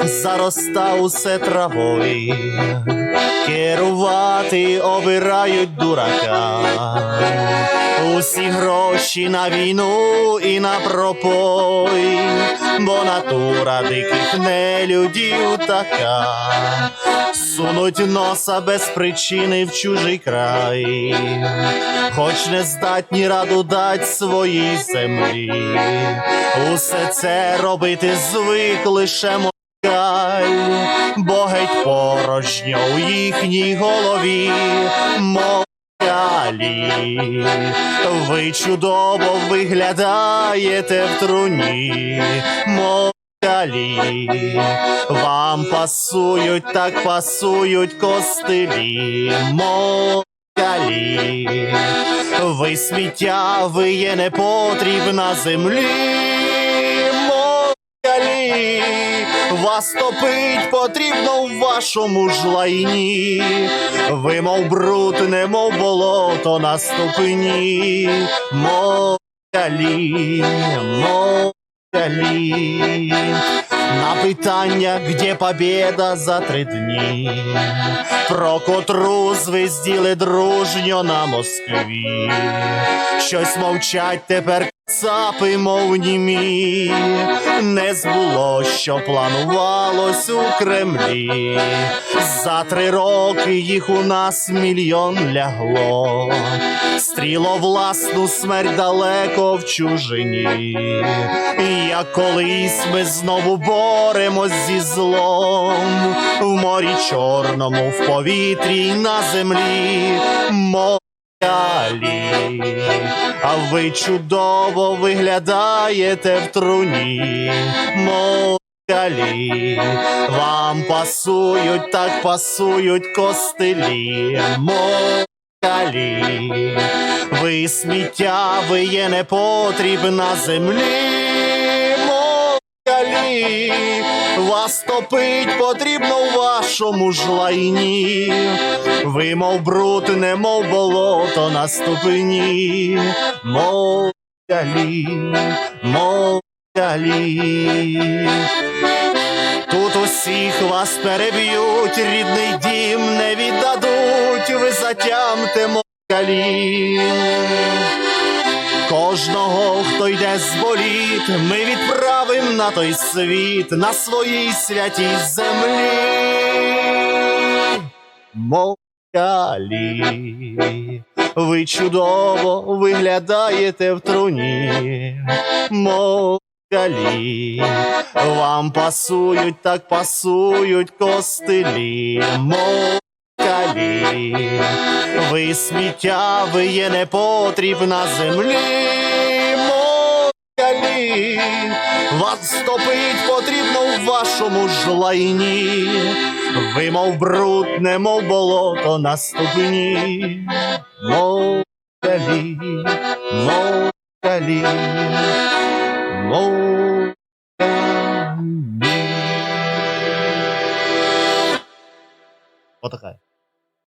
зароста усе травою, керувати обирають дурака. Усі гроші на війну і на пропой, бо натура диких нелюдів така, сунуть носа без причини в чужий край, хоч не здатні раду дать своїй землі. Усе це робити звик лише москаль, бо геть порожньо у їхній голові. Ви чудово виглядаєте в труні. Москалі, вам пасують, так пасують костилі. Москалі, ви сміття, ви є непотріб на землі. Москалі, вас топить потрібно в вашому ж лайні. Ви, мов бруд, не мов болото на ступені. Москалі, москалі. На питання, где победа за три дні, про котру звезділи дружньо на Москві, щось мовчать тепер цапи, мов німі, не збуло, що планувалось у Кремлі. За три роки їх у нас мільйон лягло, стріло власну смерть далеко в чужині. І Як колись ми знову боремось зі злом в морі чорному, в повітрі й на землі. А ви чудово виглядаєте в труні. Москалі, вам пасують, так пасують костилі. Москалі, ви сміття, ви є непотріб на землі. Москалі, вас топить потрібно в вашому ж лайні. Ви, мов бруд, не мов болото на ступені. Москалі, москалі. Тут усіх вас переб'ють, рідний дім не віддадуть, ви затямте москалі. Кожного, хто йде з боліт, ми відправим на той світ, на своїй святій землі. Москалі, ви чудово виглядаєте в труні. Москалі, вам пасують, так пасують костилі. Москалі, ви сміття, ви є непотріб на землі. Москалі, вас стопить потрібно в вашому ж лайні. Ви, мов бруд, не мов болото на ступні. Москалі, москалі, москалі. Отака.